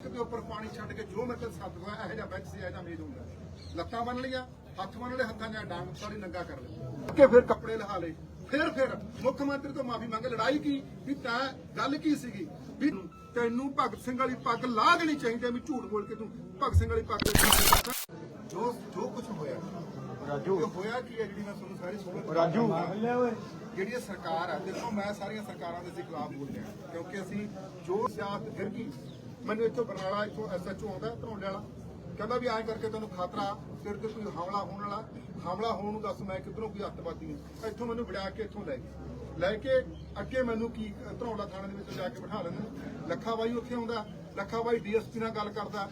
ਦੇ ਉੱਪਰ ਪਾਣੀ ਛੱਡ ਕੇ ਜੋ ਮੇਰੇ ਕੋਲ ਸੱਤ ਹੋਇਆ ਇਹੋ ਜਿਹਾ ਬੈਂਚ ਸੀ ਇਹੋ ਮੇਜ਼ ਹੁੰਦਾ। ਲੱਤਾਂ ਬੰਨ ਲਈਆਂ ਹੱਥ ਬੰਨ ਲਏ ਹੱਥਾਂ 'ਚ ਡਾਂਗ ਸਾਰੀ ਨੰਗਾ ਕਰ ਲਈ। ਕਿ ਫਿਰ ਕੱਪੜੇ ਲਹਾ ਲਏ। ਫਿਰ ਫਿਰ ਮੁੱਖ ਮੰਤਰੀ ਤੋਂ ਮਾਫੀ ਮੰਗ ਲੜਾਈ ਕੀ? ਵੀ ਤਾਂ ਗੱਲ ਕੀ ਸੀਗੀ? ਵੀ ਤੈਨੂੰ ਭਗਤ ਸਿੰਘ ਵਾਲੀ ਪੱਗ ਲਾਹ ਦੇਣੀ ਚਾਹੀਦੀ ਵੀ ਝੂਠ ਬੋਲ ਕੇ ਤੂੰ ਭਗਤ ਸਿੰਘ ਵਾਲੀ ਪੱਗ ਜੋ ਜੋ ਕੁਝ ਹੋਇਆ। ਰਾਜੂ। ਹੋਇਆ ਕੀ ਹੈ ਜਿਹੜੀ ਮੈਂ ਤੁਹਾਨੂੰ ਸਾਰੀ ਸੁਣ ਰਾਜੂ। ਜਿਹੜੀ ਸਰਕਾਰ ਹੈ ਦੇਖੋ ਮੈਂ ਸਾਰੀਆਂ ਸਰਕਾਰਾਂ ਦੇ ਖਿਲਾਫ ਬੋਲਦੇ ਹਾਂ ਕਿਉਂਕਿ ਅਸੀਂ ਜੋ ਸਿਆਸਤ ਗਿਰ ਗਈ ਮੈਨੂੰ ਇੱਥੋਂ ਬਰਨਾਲਾ ਇੱਥੋਂ ਐਸਐਚਓ ਆਉਂਦਾ ਧਰੋਂਡੇ ਵਾਲਾ। ਕਹਿੰਦਾ ਵੀ ਐਂ ਕਰਕੇ ਤੈਨੂੰ ਖਤਰਾ ਤੇਰੇ ਤੇ ਕੋਈ ਹਮਲਾ ਹੋਣ ਵਾਲਾ। ਹਮਲਾ ਹੋਣ ਨੂੰ ਦੱਸ ਮੈਂ ਕਿੱਧਰੋਂ ਕੋਈ ਅੱਤਵਾਦੀ ਹਾਂ? ਇੱਥੋਂ ਮੈਨੂੰ ਵਿੜਾ ਕੇ ਇੱਥੋਂ ਲੈ ਗਏ। ਲੈ ਕੇ ਅੱਗੇ ਮੈਨੂੰ ਕੀ ਧਰੋਂਡਾ ਥਾਣੇ ਦੇ ਵਿੱਚ ਜਾ ਕੇ ਬਿਠਾ ਲੈਂਦੇ ਨੇ। ਲੱਖਾ ਬਾਈ ਉੱਥੇ ਆਉਂਦਾ ਲੱਖਾ ਬਾਈ ਡੀਐਸਪੀ ਨਾਲ ਗੱਲ ਕਰਦਾ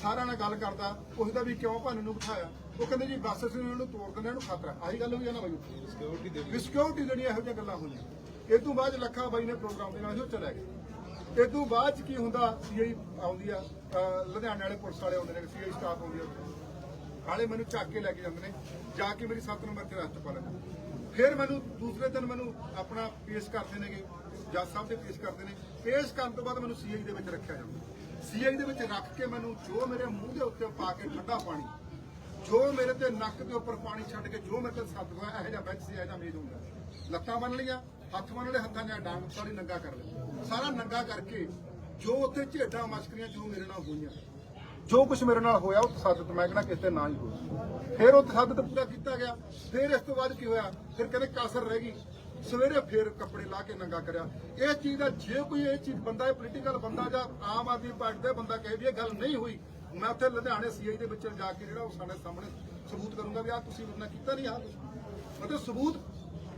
ਸਾਰਿਆਂ ਨਾਲ ਗੱਲ ਕਰਦਾ ਪੁੱਛਦਾ ਵੀ ਕਿਉਂ ਭਾਨੂੰ ਨੂੰ ਬਿਠਾਇਆ? ਉਹ ਕਹਿੰਦੇ ਜੀ ਬੱਸ ਅਸੀਂ ਇਹਨੂੰ ਤੋੜ ਦਿੰਦੇ ਇਹਨੂੰ ਖਤਰਾ। ਆਹੀ ਗੱਲ ਹੋਈ ਆ ਨਾ ਬਾਈ ਸਿਕਿਉਰਿਟੀ ਦੇ ਵੀ ਸਿਕਿਉਰਿਟੀ ਜਿਹੜੀਆਂ ਇਹੋ ਜਿਹੀਆਂ ਗੱਲਾਂ ਹੋਈਆਂ। ਇਹ ਤੋਂ ਬਾਅਦ ਲੱਖਾ ਬਾਈ ਨੇ ਪ੍ਰੋਗਰਾਮ ਦੇ ਨਾਲ ਹੀ ਉਹ ਚਲਾ ਗਿਆ ਇਹ ਤੋਂ ਬਾਅਦ ਚ ਕੀ ਹੁੰਦਾ? ਸੀਆਈ ਆਉਂਦੀ ਆ ਲੁਧਿਆਣੇ ਵਾਲੇ ਪੁਲਿਸ ਵਾਲੇ ਆਉਂਦੇ ਨੇ, ਸੀਆਈ ਸਟਾਫ ਆਉਂਦੀ ਆ ਹਾਲੇ ਮੈਨੂੰ ਚੱਕ ਕੇ ਲੈ ਕੇ ਜਾਂਦੇ ਨੇ, ਜਾ ਕੇ ਮੇਰੀ 7 ਨੰਬਰ ਤੇ ਰਸਤ ਪਾ ਲੈਂਦੇ ਫਿਰ ਮੈਨੂੰ ਦੂਸਰੇ ਦਿਨ ਮੈਨੂੰ ਆਪਣਾ ਪੇਸ਼ ਕਰਦੇ ਨੇਗੇ, ਜੱਜ ਸਾਹਿਬ ਦੇ ਪੇਸ਼ ਕਰਦੇ ਨੇ। ਪੇਸ਼ ਕਰਨ ਤੋਂ ਬਾਅਦ ਮੈਨੂੰ ਸੀਆਈ ਦੇ ਵਿੱਚ ਰੱਖਿਆ ਜਾਂਦਾ। ਸੀਆਈ ਦੇ ਵਿੱਚ ਰੱਖ ਕੇ ਮੈਨੂੰ ਜੋ ਮੇਰੇ ਮੂੰਹ ਦੇ ਉੱਤੇ ਪਾ ਕੇ ਠੰਡਾ ਪਾਣੀ, ਜੋ ਮੇਰੇ ਤੇ ਨੱਕ ਦੇ ਉੱਪਰ ਪਾਣੀ ਛੱਡ ਕੇ ਜੋ ਮੇਰੇ ਤੇ ਸੱਦ ਹੋਇਆ ਇਹੋ ਜਿਹਾ ਬੈਂਚ ਸੀ, ਇਹੋ ਜਿਹਾ ਮੇਜ਼ ਹੁੰਦਾ। ਲੱਤਾਂ ਬੰਨ ਲਈਆਂ ਹੱਥ ਬੰਨ ਲਏ ਹੱਥਾਂ ਨਾਲ ਡਾਂਗ ਸਾਰੀ ਨੰਗਾ ਕਰ ਲਿਆ ਸਾਰਾ ਨੰਗਾ ਕਰਕੇ ਜੋ ਉੱਥੇ ਝੇਡਾਂ ਮਸ਼ਕਰੀਆਂ ਜੋ ਮੇਰੇ ਨਾਲ ਹੋਈਆਂ, ਜੋ ਕੁਝ ਮੇਰੇ ਨਾਲ ਹੋਇਆ, ਉਹ ਤਸੱਦਦ ਮੈਂ ਕਹਿੰਦਾ ਕਿਸੇ ਤੇ ਨਾ ਹੀ ਹੋਇਆ। ਫਿਰ ਉਹ ਤਸੱਦਦ ਪੂਰਾ ਕੀਤਾ ਗਿਆ। ਫਿਰ ਇਸ ਤੋਂ ਬਾਅਦ ਕੀ ਹੋਇਆ? ਫਿਰ ਕਹਿੰਦੇ ਕਾਸਰ ਰਹਿ ਗਈ। ਸਵੇਰੇ ਫਿਰ ਕੱਪੜੇ ਲਾ ਕੇ ਨੰਗਾ ਕਰਿਆ। ਇਹ ਚੀਜ਼ ਦਾ ਜੇ ਕੋਈ ਇਹ ਚੀਜ਼ ਬੰਦਾ, ਇਹ ਪੋਲੀਟੀਕਲ ਬੰਦਾ ਜਾਂ ਆਮ ਆਦਮੀ ਪਾਰਟੀ ਦਾ ਬੰਦਾ ਕਹੇ ਵੀ ਇਹ ਗੱਲ ਨਹੀਂ ਹੋਈ, ਮੈਂ ਉੱਥੇ ਲੁਧਿਆਣੇ ਸੀਆਈ ਦੇ ਵਿੱਚ ਜਾ ਕੇ ਜਿਹੜਾ ਉਹ ਸਾਡੇ ਸਾਹਮਣੇ ਸਬੂਤ ਕਰੂੰਗਾ ਵੀ ਆ ਤੁਸੀਂ ਉਹਨਾਂ ਕੀਤਾ ਨਹੀਂ ਆ ਮਤਲਬ ਸਬੂਤ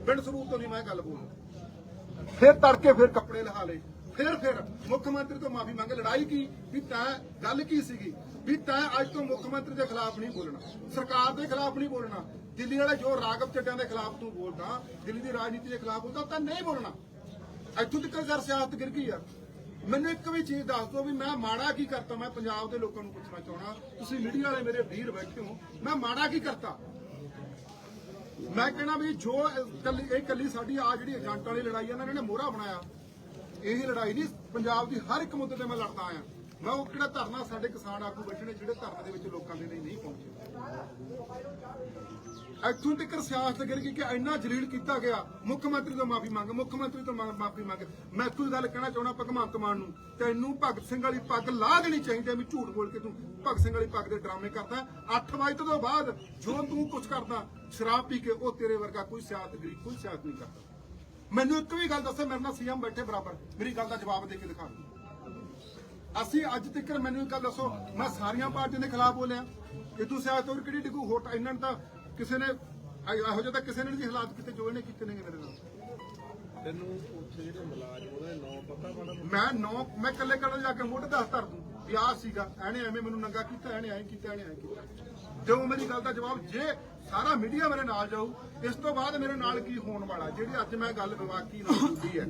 ਬਿਨ ਸਬੂਤ ਤੋਂ ਨਹੀਂ ਮੈਂ ਗੱਲ ਬੋਲਦਾ ਫਿਰ ਤੜਕੇ ਫਿਰ ਕੱਪੜੇ ਲਹਾ ਲਏ। ਫਿਰ ਫਿਰ ਮੁੱਖ ਮੰਤਰੀ ਤੋਂ ਮਾਫੀ ਮੰਗ, ਲੜਾਈ ਕੀ? ਵੀ ਤਾਂ ਗੱਲ ਕੀ ਸੀਗੀ? ਵੀ ਤਾਂ ਅੱਜ ਤੋਂ ਮੁੱਖ ਮੰਤਰੀ ਦੇ ਖਿਲਾਫ ਨਹੀਂ ਬੋਲਣਾ। ਸਰਕਾਰ ਦੇ ਖਿਲਾਫ ਨਹੀਂ ਬੋਲਣਾ। ਦਿੱਲੀ ਵਾਲੇ ਜੋ ਰਾਗਵ ਚੱਡਿਆਂ ਦੇ ਖਿਲਾਫ ਤੂੰ ਬੋਲਦਾ, ਦਿੱਲੀ ਦੀ ਰਾਜਨੀਤੀ ਦੇ ਖਿਲਾਫ ਬੋਲਦਾ, ਤਾਂ ਨਹੀਂ ਬੋਲਣਾ। ਇੱਥੋਂ ਤੱਕ ਯਾਰ ਸਿਆਸਤ ਗਿਰ ਗਈ ਯਾਰ ਮੈਨੂੰ ਇੱਕ ਵੀ ਚੀਜ਼ ਦੱਸ ਦਿਓ ਵੀ ਮੈਂ ਮਾੜਾ ਕੀ ਕਰਤਾ? ਮੈਂ ਪੰਜਾਬ ਦੇ ਲੋਕਾਂ ਨੂੰ ਪੁੱਛਣਾ ਚਾਹਣਾ ਤੁਸੀਂ ਮੀਡੀਆ ਵਾਲੇ ਮੇਰੇ ਵੀਰ ਬੈਠੇ ਹੋ। ਮੈਂ ਮਾੜਾ ਕੀ ਕਰਤਾ? ਮੈਂ ਕਹਿਣਾ ਵੀ ਜੋ ਕੱਲੀ ਇਹ ਕੱਲੀ ਸਾਡੀ ਆ ਜਿਹੜੀ ਏਜੰਟ ਵਾਲੀ ਲੜਾਈ ਆ ਨਾ ਇਹਨਾਂ ਨੇ ਮੋਹਰਾ ਬਣਾਇਆ। ਇਹੀ ਲੜਾਈ ਨਹੀਂ, ਪੰਜਾਬ ਦੀ ਹਰ ਇੱਕ ਮੁੱਦੇ ਤੇ ਮੈਂ ਲੜਦਾ ਆਇਆ। ਮੈਂ ਉਹ ਕਿਹੜਾ ਧਰਨਾ ਸਾਡੇ ਕਿਸਾਨ ਆਗੂ ਬੈਠੇ ਨੇ ਜਿਹੜੇ ਧਰਨੇ ਦੇ ਵਿੱਚ ਲੋਕਾਂ ਦੇ ਲਈ ਨਹੀਂ ਪਹੁੰਚੇ। ਇੱਥੋਂ ਤੱਕ ਸਿਆਸਤ ਗਿਰ ਗਈ ਕਿ ਇੰਨਾ ਜਲੀਲ ਕੀਤਾ ਗਿਆ। ਮੁੱਖ ਮੰਤਰੀ ਤੋਂ ਮਾਫੀ ਮੰਗ ਮੁੱਖ ਮੰਤਰੀ ਤੋਂ ਮਾਫੀ ਮੰਗ। ਮੈਂ ਇੱਕੋ ਗੱਲ ਕਹਿਣਾ ਚਾਹਣਾ ਭਗਵੰਤ ਮਾਨ ਨੂੰ, ਤੈਨੂੰ ਭਗਤ ਸਿੰਘ ਵਾਲੀ ਪੱਗ ਲਾਹ ਦੇਣੀ ਚਾਹੀਦੀ ਵੀ ਝੂਠ ਬੋਲ ਕੇ ਤੂੰ ਭਗਤ ਸਿੰਘ ਵਾਲੀ ਪੱਗ ਦੇ ਡਰਾਮੇ ਕਰਦਾ 8 ਵਜੇ ਤੋਂ ਬਾਅਦ ਜੋ ਤੂੰ ਕੁਝ ਕਰਦਾ, ਸ਼ਰਾਬ ਪੀ ਕੇ ਉਹ ਤੇਰੇ ਵਰਗਾ ਕੋਈ ਸਿਆਸਤ ਗਰੀ ਕੋਈ ਸਿਆਸਤ ਨਹੀਂ ਕਰਦਾ। ਮੈਨੂੰ ਇੱਕ ਵੀ ਗੱਲ ਦੱਸੋ, ਮੇਰੇ ਨਾਲ ਸੀਐਮ ਬੈਠੇ ਬਰਾਬਰ। ਮੇਰੀ ਗੱਲ ਦਾ ਜਵਾਬ ਦੇ ਕੇ ਦਿਖਾ ਅਸੀਂ ਅੱਜ ਤੱਕ ਮੈਨੂੰ ਇੱਕ ਗੱਲ ਦੱਸੋ, ਮੈਂ ਸਾਰੀਆਂ ਪਾਰਟੀਆਂ ਦੇ ਖਿਲਾਫ ਬੋਲਿਆ। ਕਿ ਤੂੰ ਸਿਆਸਤ ਹੋਰ ਕਿਹੜੀ ਡਿੱਗੂ ਹੋਟ ਇਹਨਾਂ ਨੇ ਤਾਂ ਕਿਸੇ ਨੇ ਇਹ- ਜਿਹਾ ਤਾਂ ਕਿਸੇ ਨੇ ਨਹੀਂ ਹਾਲਾਤ ਕੀਤੇ ਜੋ ਇਹਨੇ ਕੀਤੇ ਨੇਗੇ ਮੇਰੇ ਨਾਲ। ਤੈਨੂੰ ਉੱਥੇ ਜਿਹੜੇ ਮੁਲਾਜ਼ਮ ਉਹਦਾ ਨਾਂ ਪਤਾ ਮੈਂ ਨੌ ਮੈਂ ਕੱਲੇ ਕੱਲੇ ਜਾ ਕੇ ਮੋਢੇ ਦੱਸ ਧਰ ਦੂੰ ਵੀ ਆਹ ਸੀਗਾ ਐਨੇ ਐਵੇਂ ਮੈਨੂੰ ਨੰਗਾ ਕੀਤਾ ਐਨੇ ਐਂ ਕੀਤਾ ਐਨੇ ਐਂ ਕੀਤਾ। ਦਿਓ ਮੇਰੀ ਗੱਲ ਦਾ ਜਵਾਬ ਜੇ ਸਾਰਾ ਮੀਡੀਆ ਮੇਰੇ ਨਾਲ ਜਾਊ ਇਸ ਤੋਂ ਬਾਅਦ ਮੇਰੇ ਨਾਲ ਕੀ ਹੋਣ ਵਾਲਾ? ਜਿਹੜੀ ਅੱਜ ਮੈਂ ਗੱਲ ਵਿਵਾਕੀ ਨਾਲ ਕੀਤੀ ਹੈ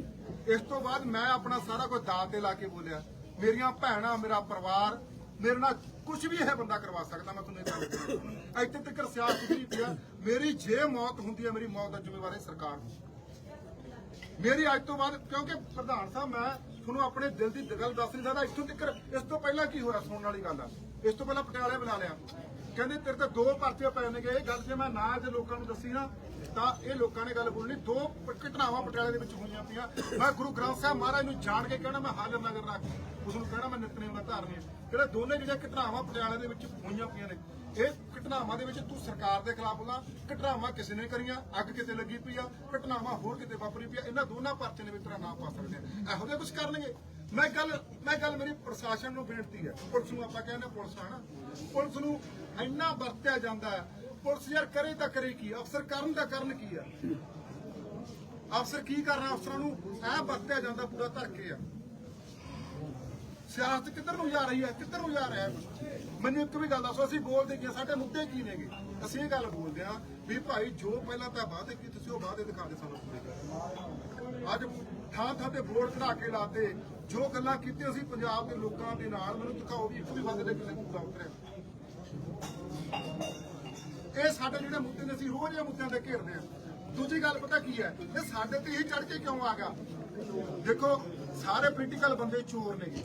ਇਸ ਤੋਂ ਬਾਅਦ ਮੈਂ ਆਪਣਾ ਸਾਰਾ ਕੁਝ ਦਾਅ ਤੇ ਲਾ ਕੇ ਬੋਲਿਆ। ਮੇਰੀਆਂ ਭੈਣਾਂ ਮੇਰਾ ਪਰਿਵਾਰ ਮੇਰੇ ਨਾਲ ਕੁਝ ਵੀ ਇਹ ਬੰਦਾ ਕਰਵਾ ਸਕਦਾ, ਮੈਂ ਤੁਹਾਨੂੰ ਇਹ ਗੱਲ ਕਹਿੰਦਾ ਇੱਥੇ ਤੱਕ ਸਿਆਸਤ ਦੀ ਪਿਆ ਮੇਰੀ ਜੇ ਮੌਤ ਹੁੰਦੀ ਹੈ ਮੇਰੀ ਮੌਤ ਦਾ ਜ਼ਿੰਮੇਵਾਰ ਹੈ ਸਰਕਾਰ ਦੀ। ਮੇਰੀ ਅੱਜ ਤੋਂ ਬਾਅਦ, ਕਿਉਂਕਿ ਪ੍ਰਧਾਨ ਸਾਹਿਬ, ਮੈਂ ਤੁਹਾਨੂੰ ਆਪਣੇ ਦਿਲ ਦੀ ਗੱਲ ਦੱਸ ਨਹੀਂ ਸਕਦਾ, ਇੱਥੋਂ ਤੱਕ ਇਸ ਤੋਂ ਪਹਿਲਾਂ ਕੀ ਹੋਇਆ ਸੁਣਨ ਵਾਲੀ ਗੱਲ ਆ? ਇਸ ਤੋਂ ਪਹਿਲਾਂ ਪਟਿਆਲੇ ਬੁਲਾ ਲਿਆ। ਕਹਿੰਦੇ ਤੇਰੇ ਤੇ ਦੋ ਪਰਚੇ ਪਏ ਨੇਗੇ, ਇਹ ਗੱਲ ਜੇ ਮੈਂ ਨਾ ਅੱਜ ਲੋਕਾਂ ਨੂੰ ਦੱਸੀ ਨਾ, ਤਾਂ ਇਹ ਲੋਕਾਂ ਨੇ ਗੱਲ ਬੋਲਣੀ। ਦੋ ਘਟਨਾਵਾਂ ਪਟਿਆਲੇ ਦੇ ਵਿੱਚ ਹੋਈਆਂ ਪਈਆਂ। ਮੈਂ ਗੁਰੂ ਗ੍ਰੰਥ ਸਾਹਿਬ ਮਹਾਰਾਜ ਨੂੰ ਜਾਣ ਕੇ ਕਹਿਣਾ, ਮੈਂ ਹਾਜ਼ਰ ਨਗਰ ਰੱਖ ਉਸ ਨੂੰ ਕਹਿਣਾ, ਮੈਂ ਨਿਤਨੇਮ ਦਾ ਧਾਰਨੀ ਹੈ। ਦੋਨੇ ਜਿਹੜੀਆਂ ਘਟਨਾਵਾਂ ਪਟਿਆਲੇ ਦੇ ਵਿੱਚ ਹੋਈਆਂ ਪਈਆਂ ਨੇ, ਇਹ ਘਟਨਾਵਾਂ ਦੇ ਵਿੱਚ ਤੂੰ ਸਰਕਾਰ ਦੇ ਖਿਲਾਫ ਬੋਲਾਂ, ਘਟਨਾਵਾਂ ਕਿਸੇ ਨੇ ਕਰੀਆਂ, ਅੱਗ ਕਿਤੇ ਲੱਗੀ ਪਈ ਆ, ਘਟਨਾਵਾਂ ਹੋਰ ਕਿਤੇ ਵਾਪਰੀ ਪਈ ਆ ਇਹਨਾਂ ਦੋਨਾਂ ਪਰਚੇ ਦੇ ਵਿੱਚ ਤੇਰਾ ਨਾਮ ਪਾ ਸਕਦੇ ਆ ਇਹੋ ਜਿਹਾ ਕੁਝ ਕਰਨਗੇ? ਮੈਂ ਗੱਲ ਮੈਂ ਗੱਲ ਮੇਰੀ ਪ੍ਰਸ਼ਾਸਨ ਨੂੰ ਬੇਨਤੀ ਹੈ। ਪੁਲਿਸ ਨੂੰ ਆਪਾਂ ਕਹਿੰਦੇ ਪੁਲਿਸ ਆ ਨਾ। ਪੁਲਿਸ ਨੂੰ ਇੰਨਾ ਵਰਤਿਆ ਜਾਂਦਾ ਹੈ। ਪੁਲਿਸ ਯਾਰ ਕਰੇ ਤਾਂ ਕਰੇ ਕੀ? ਅਫਸਰ ਕਰਨ ਦਾ ਕਰਨ ਕੀ ਆ? ਅਫਸਰ ਕੀ ਕਰਨਾ? ਅਫਸਰਾਂ ਨੂੰ ਐ ਵਰਤਿਆ ਜਾਂਦਾ ਪੂਰਾ ਧਰ ਕੇ ਆ। ਸਿਆਸਤ ਕਿੱਧਰ ਨੂੰ ਜਾ ਰਹੀ ਹੈ? ਕਿੱਧਰ ਨੂੰ ਜਾ ਰਿਹਾ ਹੈ? ਮੈਨੂੰ ਇੱਕ ਵੀ ਗੱਲ ਦੱਸੋ, ਅਸੀਂ ਬੋਲਦੇ ਕੀ ਸਾਡੇ ਮੁੱਦੇ ਕੀ ਨੇਗੇ? ਅਸੀਂ ਇਹ ਗੱਲ ਬੋਲਦੇ ਹਾਂ ਵੀ ਭਾਈ, ਜੋ ਪਹਿਲਾਂ ਤਾਂ ਵਾਅਦੇ ਕੀ ਤੁਸੀਂ ਉਹ ਵਾਅਦੇ ਦਿਖਾ ਦੇ ਸਾਨੂੰ ਪੂਰੇ ਅੱਜ ਥਾਂ ਥਾਂ ਤੇ ਬੋਰਡ ਕਢਾ ਕੇ ਲਾਤੇ, ਜੋ ਗੱਲਾਂ ਕੀਤੀਆਂ ਅਸੀਂ ਪੰਜਾਬ ਦੇ ਲੋਕਾਂ ਦੇ ਨਾਲ, ਮੈਨੂੰ ਦਿਖਾਓ ਵੀ ਇੱਕ ਵੀ ਵਾਅਦੇ ਦੇ ਕਿਤੇ ਪੂਰਾ ਉਤਰਿਆ ਇਹ ਸਾਡੇ ਜਿਹੜੇ ਮੁੱਦੇ ਨੇ, ਅਸੀਂ ਰੋਜ਼ ਇਹ ਮੁੱਦਿਆਂ ਤੇ ਘੇਰਦੇ ਆ ਦੂਜੀ ਗੱਲ ਪਤਾ ਕੀ ਹੈ? ਇਹ ਸਾਡੇ ਤੇ ਹੀ ਚੜ ਕੇ ਕਿਉਂ ਆ ਗਿਆ? ਦੇਖੋ, ਸਾਰੇ ਪੋਲੀਟੀਕਲ ਬੰਦੇ ਚੋਰ ਨੇ।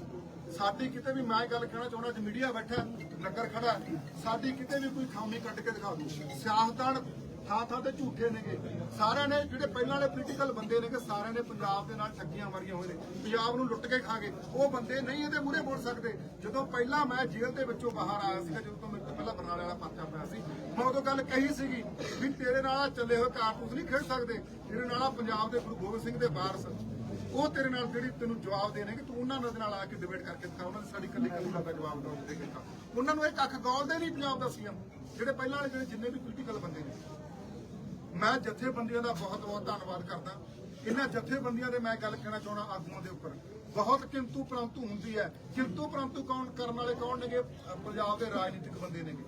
ਸਾਡੀ ਕਿਤੇ ਵੀ ਮੈਂ ਗੱਲ ਕਹਿਣਾ ਚਾਹੁੰਦਾ, ਅੱਜ ਮੀਡੀਆ ਬੈਠਾ, ਨਗਰ ਖੜਾ, ਸਾਡੀ ਕਿਤੇ ਵੀ ਕੋਈ ਖਾਮੀ ਕੱਢ ਕੇ ਦਿਖਾ ਦੂ ਸਿਆਸਤਦਾਨ ਥਾਂ ਥਾਂ ਤੇ ਝੂਠੇ ਨੇਗੇ। ਸਾਰਿਆਂ ਨੇ ਜਿਹੜੇ ਪਹਿਲਾਂ ਵਾਲੇ ਪੋਲੀਟੀਕਲ ਬੰਦੇ ਨੇਗੇ, ਸਾਰਿਆਂ ਨੇ ਪੰਜਾਬ ਦੇ ਨਾਲ ਠੱਗੀਆਂ ਮਾਰੀਆਂ ਹੋਏ ਨੇ। ਪੰਜਾਬ ਨੂੰ ਲੁੱਟ ਕੇ ਖਾ ਗਏ ਉਹ ਬੰਦੇ ਨਹੀਂ ਇਹਦੇ ਮੂਹਰੇ ਬੋਲ ਸਕਦੇ। ਜਦੋਂ ਪਹਿਲਾਂ ਮੈਂ ਜੇਲ੍ਹ ਦੇ ਵਿੱਚੋਂ ਬਾਹਰ ਆਇਆ ਸੀਗਾ, ਜਦੋਂ ਤੋਂ ਮੇਰੇ ਤੋਂ ਪਹਿਲਾਂ ਬਰਨਾਲੇ ਵਾਲਾ ਪਰਚਾ ਪਿਆ ਸੀ, ਮੈਂ ਉਦੋਂ ਗੱਲ ਕਹੀ ਸੀਗੀ ਵੀ ਤੇਰੇ ਨਾਲ ਚੱਲੇ ਹੋਏ ਕਾਰਤੂਸ ਨਹੀਂ ਖੇਡ ਸਕਦੇ। ਤੇਰੇ ਨਾਲ ਪੰਜਾਬ ਦੇ ਗੁਰੂ ਗੋਬਿੰਦ ਸਿੰਘ ਦੇ ਵਾਰਸ ਉਹ ਤੇਰੇ ਨਾਲ ਜਿਹੜੀ ਤੈਨੂੰ ਜਵਾਬ ਦੇਣਗੇ ਤੂੰ ਉਹਨਾਂ ਦੇ ਨਾਲ ਆ ਕੇ ਡਿਬੇਟ ਕਰਕੇ ਦਿਖਾ, ਉਹਨਾਂ ਨੇ ਸਾਡੀ ਕੱਲੀ ਕੱਲੀ ਗੱਲ ਦਾ ਜਵਾਬ ਦੋ ਕੇ ਦਿਖਾ। ਉਹਨਾਂ ਨੂੰ ਇਹ ਕੱਖ ਗੌਲਦੇ ਨਹੀਂ ਪੰਜਾਬ ਦਾ ਸੀਐਮ, ਜਿਹੜੇ ਪਹਿਲਾਂ ਵਾਲੇ ਜਿਹੜੇ ਜਿੰਨੇ ਵੀ ਪੋਲੀਟੀਕਲ ਬੰਦੇ ਨੇ। ਮੈਂ ਜਥੇਬੰਦੀਆਂ ਦਾ ਬਹੁਤ ਬਹੁਤ ਧੰਨਵਾਦ ਕਰਦਾ। ਇਹਨਾਂ ਜਥੇਬੰਦੀਆਂ ਦੇ ਮੈਂ ਗੱਲ ਕਹਿਣਾ ਚਾਹਣਾ ਆਗੂਆਂ ਦੇ ਉੱਪਰ। ਬਹੁਤ ਕਿੰਤੂ ਪ੍ਰੰਤੂ ਹੁੰਦੀ ਹੈ। ਕਿੰਤੂ ਪ੍ਰੰਤੂ ਕੌਣ ਕਰਨ ਵਾਲੇ ਕੌਣ ਨੇਗੇ? ਪੰਜਾਬ ਦੇ ਰਾਜਨੀਤਿਕ ਬੰਦੇ ਨੇਗੇ।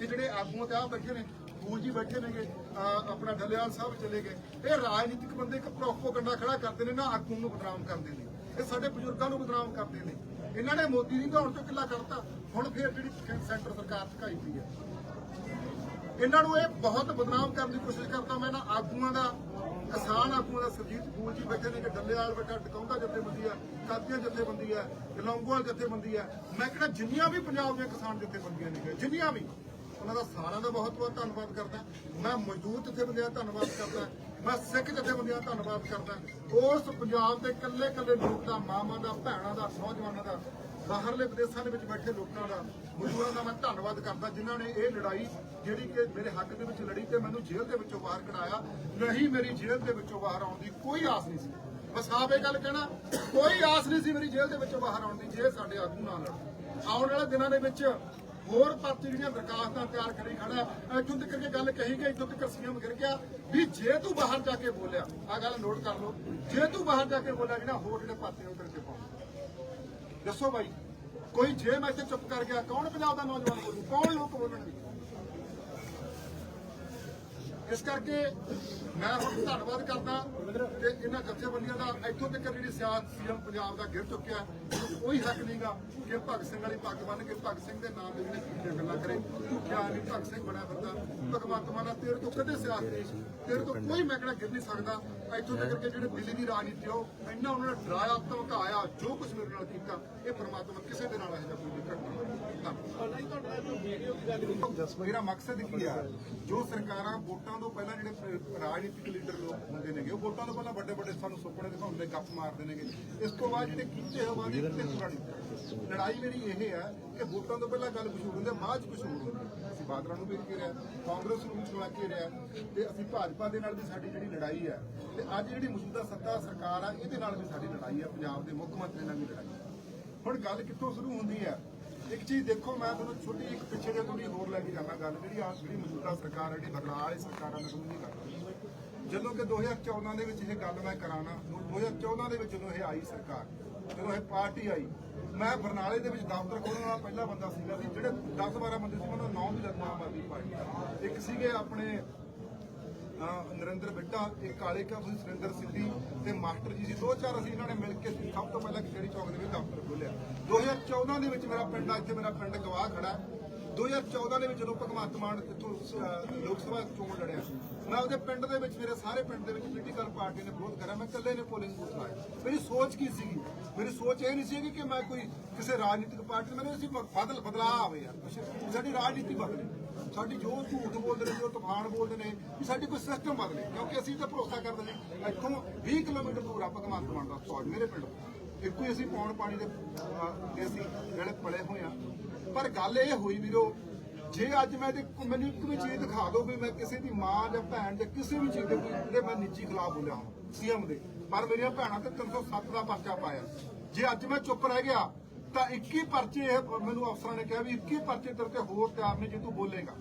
ਇਹ ਜਿਹੜੇ ਆਗੂਆਂ ਤੇ ਆ ਬੈਠੇ ਨੇ ਫੂਲ ਜੀ ਬੈਠੇ ਨੇਗੇ ਆਪਣਾ ਡੱਲੇਵਾਲ ਸਾਹਿਬ ਚਲੇ ਗਏ। ਇਹ ਰਾਜਨੀਤਿਕ ਬੰਦੇ ਇੱਕ ਪ੍ਰੋਪੋਗੰਡਾ ਖੜਾ ਕਰਦੇ ਨੇ ਨਾ, ਆਗੂ ਨੂੰ ਬਦਨਾਮ ਕਰਦੇ ਨੇ ਇਹ ਸਾਡੇ ਬਜ਼ੁਰਗਾਂ ਨੂੰ ਬਦਨਾਮ ਕਰਦੇ ਨੇ ਇਹਨਾਂ ਨੇ ਮੋਦੀ ਦੀ ਦੌੜ ਤੋਂ ਕਿੱਲਾ ਕਰਤਾ ਹੁਣ ਫੇਰ ਜਿਹੜੀ ਸੈਂਟਰ ਸਰਕਾਰ ਝਕਾਈ ਪਈ ਹੈ। ਇਹਨਾਂ ਨੂੰ ਇਹ ਬਹੁਤ ਬਦਨਾਮ ਕਰਨ ਦੀ ਕੋਸ਼ਿਸ਼ ਕਰਦਾ ਮੈਂ ਨਾ ਆਗੂਆਂ ਦਾ, ਕਿਸਾਨ ਆਗੂਆਂ ਦਾ ਸਰਜੀਤ ਫੂਲ ਜੀ ਬੈਠੇ ਨੇ ਕਿ ਡੱਲੇਵਾਲ ਬੈਠਾ ਟਿਕਾਉਂਦਾ ਜਥੇਬੰਦੀ ਆ ਕਾਦੀਆਂ ਜਥੇਬੰਦੀ ਆ ਲੌਂਗੋਵਾਲ ਜਥੇਬੰਦੀ ਆ ਮੈਂ ਕਹਿੰਦਾ ਜਿੰਨੀਆਂ ਵੀ ਪੰਜਾਬ ਦੀਆਂ ਕਿਸਾਨ ਜਥੇਬੰਦੀਆਂ ਨੇ, ਜਿੰਨੀਆਂ ਵੀ, ਉਹਨਾਂ ਦਾ ਸਾਰਿਆਂ ਦਾ ਬਹੁਤ ਬਹੁਤ ਧੰਨਵਾਦ ਕਰਦਾ। ਮੈਂ ਮਜ਼ਦੂਰ ਜਥੇਬੰਦੀਆਂ ਦਾ ਧੰਨਵਾਦ ਕਰਦਾ, ਮੈਂ ਸਿੱਖ ਜਥੇਬੰਦੀਆਂ ਦਾ ਧੰਨਵਾਦ ਕਰਦਾ। ਉਸ ਪੰਜਾਬ ਦੇ ਕੱਲੇ ਕੱਲੇ ਲੋਕ ਦਾ, ਮਾਵਾਂ ਦਾ, ਭੈਣਾਂ ਦਾ, ਨੌਜਵਾਨਾਂ ਦਾ ਬਾਹਰਲੇ ਵਿਦੇਸ਼ਾਂ ਦੇ ਵਿੱਚ ਬੈਠੇ ਲੋਕਾਂ ਦਾ, ਮਜ਼ਦੂਰਾਂ ਦਾ ਮੈਂ ਧੰਨਵਾਦ ਕਰਦਾ, ਜਿਨ੍ਹਾਂ ਨੇ ਇਹ ਲੜਾਈ ਜਿਹੜੀ ਕਿ ਮੇਰੇ ਹੱਕ ਦੇ ਵਿੱਚ ਲੜੀ ਤੇ ਮੈਨੂੰ ਜੇਲ੍ਹ ਦੇ ਵਿੱਚੋਂ ਬਾਹਰ ਕਢਾਇਆ, ਨਹੀਂ ਮੇਰੀ ਜੇਲ੍ਹ ਦੇ ਵਿੱਚੋਂ ਬਾਹਰ ਆਉਣ ਦੀ ਕੋਈ ਆਸ ਨਹੀਂ ਸੀ ਬਸ ਆਪ ਇਹ ਗੱਲ ਕਹਿਣਾ, ਕੋਈ ਆਸ ਨਹੀਂ ਸੀ ਮੇਰੀ ਜੇਲ੍ਹ ਦੇ ਵਿੱਚੋਂ ਬਾਹਰ ਆਉਣ ਦੀ, ਜੇ ਸਾਡੇ ਆਗੂ ਨਾਲ ਲੜ ਆਉਣ ਵਾਲੇ ਦਿਨਾਂ ਦੇ ਵਿੱਚ ਹੋਰ ਪਾਰਟੀ ਜਿਹੜੀਆਂ ਦਰਖਾਸਤਾਂ ਤਿਆਰ ਕਰੀ ਖੜਾ ਹੈ। ਇੱਥੋਂ ਤੱਕ ਕਿ ਗੱਲ ਕਹੀ ਗਈ, ਇੱਥੋਂ ਤੱਕ ਸੀਐਮ ਗਿਰ ਗਿਆ, ਵੀ ਜੇ ਤੂੰ ਬਾਹਰ ਜਾ ਕੇ ਬੋਲਿਆ ਆ ਗੱਲ ਨੋਟ ਕਰ ਲਓ, ਜੇ ਤੂੰ ਬਾਹਰ ਜਾ ਕੇ ਬੋਲਿਆ, ਜਿਹੜਾ ਹੋਰ ਜਿਹੜੇ ਪਾਸੇ ਉਧਰ ਕੇ ਪਾਉਂ ਦੱਸੋ ਬਾਈ, ਕੋਈ ਜੇ ਮੈਂ ਇੱਥੇ ਚੁੱਪ ਕਰ ਗਿਆ ਕੌਣ ਪੰਜਾਬ ਦਾ ਨੌਜਵਾਨ ਬੋਲੂ, ਕੌਣ ਲੋਕ ਬੋਲਣਗੇ? ਇਸ ਕਰਕੇ ਮੈਂ ਹੁਣ ਧੰਨਵਾਦ ਕਰਦਾ ਕਿ ਇਹਨਾਂ ਜਥੇਬੰਦੀਆਂ ਦਾ ਇੱਥੋਂ ਤੱਕ ਜਿਹੜੀ ਸਿਆਸਤ ਸੀਐਮ ਪੰਜਾਬ ਦਾ ਗਿਰ ਚੁੱਕਿਆ ਕੋਈ ਹੱਕ ਨਹੀਂਗਾ ਕਿ ਭਗਤ ਸਿੰਘ ਵਾਲੀ ਪੱਗ ਬੰਨ ਕੇ ਭਗਤ ਸਿੰਘ ਦੇ ਨਾਮ ਦੇ ਜਿਹੜੇ ਝੂਠੀਆਂ ਗੱਲਾਂ ਕਰੇ। ਝੂਠਿਆ ਨਹੀਂ ਭਗਤ ਸਿੰਘ ਬਣਿਆ ਫਿਰਦਾ। ਭਗਵੰਤ ਮਾਨ ਤੇਰੇ ਤੋਂ ਕਦੇ ਸਿਆਸਤ ਨਹੀਂ ਤੇਰੇ ਤੋਂ ਕੋਈ ਮੈਂ ਕਿਹੜਾ ਗਿਰ ਨਹੀਂ ਸਕਦਾ। ਇੱਥੋਂ ਤੱਕ ਕਿ ਜਿਹੜੇ ਦਿੱਲੀ ਦੀ ਰਾਜਨੀਤੀ ਆ, ਉਹ ਇੰਨਾ ਉਹਨਾਂ ਨੇ ਡਰਾਇਆ ਧਮਕਾਇਆ ਜੋ ਕੁਝ ਮੇਰੇ ਨਾਲ ਕੀਤਾ ਇਹ ਪਰਮਾਤਮਾ ਕਿਸੇ ਦੇ ਨਾਲ ਇਹੋ ਜਿਹਾ ਕੋਈ ਨਹੀਂ ਕਰਦਾ। ਮੇਰਾ ਮਕਸਦ ਕੀ ਆ? ਜੋ ਸਰਕਾਰਾਂ ਵੋਟਾਂ ਤੋਂ ਪਹਿਲਾਂ ਜਿਹੜੇ ਰਾਜਨੀਤਿਕ ਲੀਡਰ ਲੋਕ ਹੁੰਦੇ ਨੇਗੇ, ਉਹ ਵੋਟਾਂ ਤੋਂ ਪਹਿਲਾਂ ਵੱਡੇ ਵੱਡੇ ਸਾਨੂੰ ਸੁਪਨੇ ਦਿਖਾਉਂਦੇ ਗੱਪ ਮਾਰਦੇ ਨੇਗੇ। ਇਸ ਤੋਂ ਬਾਅਦ ਜਿਹੜੇ ਕੀਤੇ ਹੋਏ ਵਾਅਦੇ ਕਿਤੇ ਪੂਰਾ ਲੜਾਈ ਮੇਰੀ ਇਹ ਹੈ ਕਿ ਵੋਟਾਂ ਤੋਂ ਪਹਿਲਾਂ ਗੱਲ ਕੁਝ ਹੁੰਦੀ ਬਾਅਦ ਚ ਕੁਝ ਹੁੰਦੀ ਅਸੀਂ ਬਾਦਲਾਂ ਨੂੰ ਵੀ ਘੇਰਿਆ ਕਾਂਗਰਸ ਨੂੰ ਵੀ ਛੁਆ ਘੇਰਿਆ ਤੇ ਅਸੀਂ ਭਾਜਪਾ ਦੇ ਨਾਲ ਵੀ ਸਾਡੀ ਜਿਹੜੀ ਲੜਾਈ ਹੈ ਤੇ ਅੱਜ ਜਿਹੜੀ ਮੌਜੂਦਾ ਸੱਤਾ ਸਰਕਾਰ ਆ, ਇਹਦੇ ਨਾਲ ਵੀ ਸਾਡੀ ਲੜਾਈ ਹੈ ਪੰਜਾਬ ਦੇ ਮੁੱਖ ਮੰਤਰੀ ਨਾਲ ਵੀ ਲੜਾਈ ਹੈ ਹੁਣ ਗੱਲ ਕਿੱਥੋਂ ਸ਼ੁਰੂ ਹੁੰਦੀ ਹੈ ਇੱਕ ਚੀਜ਼ ਦੇਖੋ, ਮੈਂ ਤੁਹਾਨੂੰ ਛੋਟੀ ਇੱਕ ਪਿੱਛੇ ਜੇ ਥੋੜੀ ਹੋਰ ਲੈ ਕੇ ਜਾਣਾ ਗੱਲ, ਜਿਹੜੀ ਆ ਜਿਹੜੀ ਮੌਜੂਦਾ ਸਰਕਾਰ ਹੈ, ਜਿਹੜੀ ਬਦਲਾਅ ਵਾਲੀ ਸਰਕਾਰਾਂ ਨੂੰ ਨਹੀਂ ਕਰਦੀ ਜਦੋਂ ਕਿ 2014 ਦੇ ਵਿੱਚ ਇਹ ਗੱਲ ਮੈਂ ਕਰਾਣਾ 2014 ਦੇ ਵਿੱਚ ਜਦੋਂ ਇਹ ਆਈ ਸਰਕਾਰ, ਜਦੋਂ ਇਹ ਪਾਰਟੀ ਆਈ, ਮੈਂ ਬਰਨਾਲੇ ਦੇ ਵਿੱਚ ਦਫ਼ਤਰ ਖੋਲ੍ਹਣ ਵਾਲਾ ਪਹਿਲਾ ਬੰਦਾ ਸੀਗਾ ਸੀ ਜਿਹੜੇ 10 12 ਬੰਦੇ ਸੀ, ਉਹਨਾਂ ਦਾ ਨਾਮ ਵੀ ਦੱਸਣਾ ਆਮ ਆਦਮੀ ਪਾਰਟੀ ਦਾ। ਇੱਕ ਸੀਗੇ ਆਪਣੇ ਨਰਿੰਦਰ ਬਿੱਟਾ ਇੱਕ ਕਾਲੇ ਕਾ ਸੀ ਸੁਰਿੰਦਰ ਸਿੱਧੀ ਤੇ ਮਾਸਟਰ ਜੀ ਸੀ? ਦੋ ਚਾਰ ਅਸੀਂ ਇਹਨਾਂ ਨੇ ਮਿਲ ਕੇ ਸਭ ਤੋਂ ਪਹਿਲਾਂ ਕਿਹੜੀ ਚੌਕ ਦੇ ਵਿੱਚ ਦਫ਼ਤਰ ਖੋਲ੍ਹਿਆ। 2014 ਦੇ ਵਿੱਚ ਮੇਰਾ ਪਿੰਡ ਇੱਥੇ ਮੇਰਾ ਪਿੰਡ ਗਵਾਹ ਖੜਾ 2014 ਦੇ ਵਿੱਚ ਜਦੋਂ ਭਗਵੰਤ ਮਾਨ ਇੱਥੋਂ ਲੋਕ ਸਭਾ ਚੋਣ ਲੜਿਆ। ਮੈਂ ਉਹਦੇ ਪਿੰਡ ਦੇ ਵਿੱਚ ਮੇਰੇ ਸਾਰੇ ਪਿੰਡ ਦੇ ਵਿੱਚ ਪੋਲੀਟੀਕਲ ਪਾਰਟੀ ਨੇ ਵਿਰੋਧ ਕਰਿਆ। ਮੈਂ ਇਕੱਲੇ ਨੇ ਪੋਲਿੰਗ ਬੂਥ ਲਾਇਆ ਮੇਰੀ ਸੋਚ ਕੀ ਸੀਗੀ? ਮੇਰੀ ਸੋਚ ਇਹ ਨਹੀਂ ਸੀਗੀ ਕਿ ਮੈਂ ਕੋਈ ਕਿਸੇ ਰਾਜਨੀਤਿਕ ਪਾਰਟੀ ਮੈਨੂੰ ਅਸੀਂ ਬਦਲ ਬਦਲਾਅ ਆਵੇ ਯਾਰ। ਸਾਡੀ ਰਾਜਨੀਤੀ ਬਦਲੇ। ਸਾਡੀ ਜੋ ਝੂਠ ਬੋਲਦੇ ਨੇ ਜੋ ਤੂਫਾਨ ਬੋਲਦੇ ਨੇ ਵੀ ਸਾਡੀ ਕੋਈ ਸਿਸਟਮ ਬਦਲੇ। ਕਿਉਂਕਿ ਅਸੀਂ ਤਾਂ ਭਰੋਸਾ ਕਰਦੇ ਨੇ ਇੱਥੋਂ 20 ਕਿਲੋਮੀਟਰ ਦੂਰ ਆ ਭਗਵੰਤ ਮਾਨ ਦਾ ਸਟਾਲ ਮੇਰੇ ਪਿੰਡ ਇੱਕੋ ਹੀ ਅਸੀਂ ਪੌਣ ਪਾਣੀ ਦੇ ਅਹ, ਅਸੀਂ ਜਿਹੜੇ ਪਲੇ ਹੋਏ ਆ। ਪਰ ਗੱਲ ਇਹ ਹੋਈ ਵੀਰੋ ਜੇ ਅੱਜ ਮੈਂ ਤੇ ਮੈਨੂੰ ਇੱਕ ਵੀ ਚੀਜ਼ ਦਿਖਾ ਦਿਓ ਵੀ ਮੈਂ ਕਿਸੇ ਦੀ ਮਾਂ ਜਾਂ ਭੈਣ ਜਾਂ ਕਿਸੇ ਵੀ ਚੀਜ਼ ਦੇ ਕੋਈ ਮੈਂ ਨਿੱਜੀ ਖਿਲਾਫ ਬੋਲਿਆ ਹਾਂ ਸੀਐਮ ਦੇ। ਪਰ ਮੇਰੀਆਂ ਭੈਣਾਂ ਤੇ 307 ਦਾ ਪਰਚਾ ਪਾਇਆ। ਜੇ ਅੱਜ ਮੈਂ ਚੁੱਪ ਰਹਿ ਗਿਆ ਤਾਂ 21 ਪਰਚੇ ਇਹ ਮੈਨੂੰ ਅਫਸਰਾਂ ਨੇ ਕਿਹਾ ਵੀ 21 ਪਰਚੇ ਤੇਰੇ ਤੇ ਹੋਰ ਤਿਆਰ ਨੇ ਜੇ ਤੂੰ ਬੋਲੇਗਾ।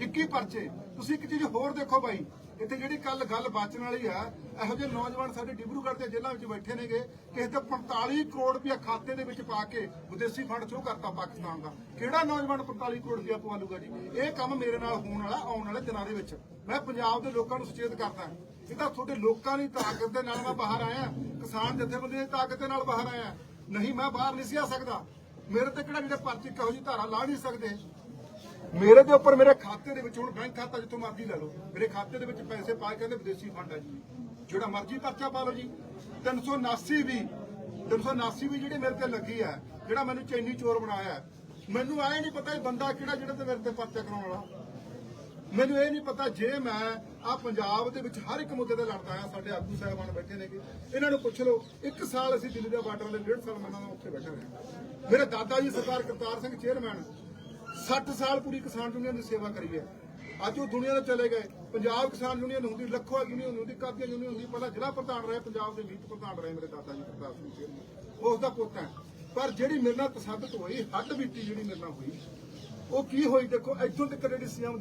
21 ਪਰਚੇ। ਤੁਸੀਂ ਇੱਕ ਚੀਜ਼ ਹੋਰ ਦੇਖੋ ਬਾਈ। ਇੱਥੇ ਜਿਹੜੀ ਕੱਲ ਗੱਲ ਬਾਚਣ ਵਾਲੀ ਆ, ਇਹੋ ਜਿਹੇ ਨੌਜਵਾਨ ਸਾਡੇ ਡਿਬਰੂਗੜ੍ਹ ਦੇ ਜੇਲ੍ਹਾਂ ਵਿੱਚ ਬੈਠੇ ਨੇਗੇ। ਕਿਸੇ ਤੇ 45 ਕਰੋੜ ਰੁਪਇਆ ਖਾਤੇ ਦੇ ਵਿੱਚ ਪਾ ਕੇ ਵਿਦੇਸ਼ੀ ਫੰਡ ਸ਼ੁਰੂ ਕਰਤਾ ਪਾਕਿਸਤਾਨ ਦਾ। ਕਿਹੜਾ ਨੌਜਵਾਨ 45 ਕਰੋੜ ਰੁਪਇਆ ਪਵਾ ਲੂਗਾ ਜੀ? ਇਹ ਕੰਮ ਮੇਰੇ ਨਾਲ ਹੋਣ ਵਾਲਾ, ਆਉਣ ਵਾਲੇ ਦਿਨਾਂ ਦੇ ਵਿੱਚ। ਮੈਂ ਪੰਜਾਬ ਦੇ ਲੋਕਾਂ ਨੂੰ ਸੁਚੇਤ ਕਰਦਾ ਇਹ ਤਾਂ ਤੁਹਾਡੇ ਲੋਕਾਂ ਦੀ ਤਾਕਤ ਦੇ ਨਾਲ ਮੈਂ ਬਾਹਰ ਆਇਆ। ਕਿਸਾਨ ਜਥੇਬੰਦੀਆਂ ਦੀ ਤਾਕਤ ਦੇ ਨਾਲ ਬਾਹਰ ਆਇਆ। ਨਹੀਂ, ਮੈਂ ਬਾਹਰ ਨਹੀਂ ਸੀ ਆ ਸਕਦਾ। ਮੇਰੇ ਤੇ ਕਿਹੜਾ ਜਿਹੜੇ ਪਰਚੇ ਕਹੋ ਜੀ ਧਾਰਾ ਲਾ ਨਹੀਂ ਸਕਦੇ? ਮੇਰੇ ਦੇ ਉੱਪਰ ਮੇਰੇ ਖਾਤੇ ਦੇ ਵਿੱਚ ਹੁਣ ਬੈਂਕ ਖਾਤਾ ਜਿੱਥੋਂ ਮਰਜ਼ੀ ਲੈ ਲਓ। ਮੇਰੇ ਖਾਤੇ ਦੇ ਵਿੱਚ ਪੈਸੇ ਪਾ ਕੇ ਕਹਿੰਦੇ ਵਿਦੇਸ਼ੀ ਫੰਡ ਆ ਜੀ। ਜਿਹੜਾ ਮਰਜ਼ੀ ਪਰਚਾ ਪਾ ਲਓ ਜੀ। 379 ਵੀ 379 ਵੀ ਜਿਹੜੀ ਮੇਰੇ ਤੇ ਲੱਗੀ ਹੈ ਜਿਹੜਾ ਮੈਨੂੰ ਚੈਨੀ ਚੋਰ ਬਣਾਇਆ। ਮੈਨੂੰ ਆਏ ਨਹੀਂ ਪਤਾ ਇਹ ਬੰਦਾ ਕਿਹੜਾ, ਜਿਹੜਾ ਤੇ ਮੇਰੇ ਤੇ ਪਰਚਾ ਕਰਾਉਣ ਵਾਲਾ। ਮੈਨੂੰ ਇਹ ਨਹੀਂ ਪਤਾ ਜੇ ਮੈਂ ਆ ਪੰਜਾਬ ਦੇ ਵਿੱਚ ਹਰ ਇੱਕ ਮੁੱਦੇ ਤੇ ਲੜਦਾ ਆ, ਸਾਡੇ ਆਗੂ ਸਾਹਿਬਾਨ ਬੈਠੇ ਨੇਗੇ, ਇਹਨਾਂ ਨੂੰ ਪੁੱਛ ਲਓ, ਇੱਕ ਸਾਲ ਅਸੀਂ ਦਿੱਲੀ ਦੇ ਬਾਰਡਰ ਦੇ ਡੇਢ ਸਾਲ ਮੈਂ ਉੱਥੇ ਬੈਠਾ ਰਿਹਾ ਮੇਰੇ ਦਾਦਾ ਜੀ ਸਰਦਾਰ ਕਰਤਾਰ ਸਿੰਘ ਚੇਅਰਮੈਨ 60 ਸਾਲ ਪੂਰੀ ਕਿਸਾਨ ਯੂਨੀਅਨ ਦੀ ਸੇਵਾ ਕਰੀ ਹੈ। ਅੱਜ ਉਹ ਦੁਨੀਆ ਦੇ ਚਲੇ ਗਏ। ਪੰਜਾਬ ਕਿਸਾਨ ਯੂਨੀਅਨ ਹੁੰਦੀ, ਲੱਖੋ ਯੂਨੀਅਨ ਹੁੰਦੀ, ਕਾਦੀਆਂ ਯੂਨੀਅਨ ਹੁੰਦੀ, ਪਹਿਲਾਂ ਜ਼ਿਲ੍ਹਾ ਪ੍ਰਧਾਨ ਰਹੇ, ਪੰਜਾਬ ਦੇ ਮੀਤ ਪ੍ਰਧਾਨ ਰਹੇ ਮੇਰੇ ਦਾਦਾ ਜੀ ਕਰਤਾਰ ਸਿੰਘ ਚੇਅਰਮੈਨ। ਉਸ ਦਾ ਪੁੱਤ ਹੈ। ਪਰ ਜਿਹੜੀ ਮੇਰੇ ਨਾਲ ਤਸੱਦਦ ਹੋਈ, ਹੱਡ ਬੀਤੀ ਜਿਹੜੀ ਮੇਰੇ ਨਾਲ ਹੋਈ, ਉਹ ਕੀ ਹੋਈ ਦੇਖੋ, ਇੱਥੋਂ ਤੱਕ ਜਿਹੜੀ ਸੀਐਮ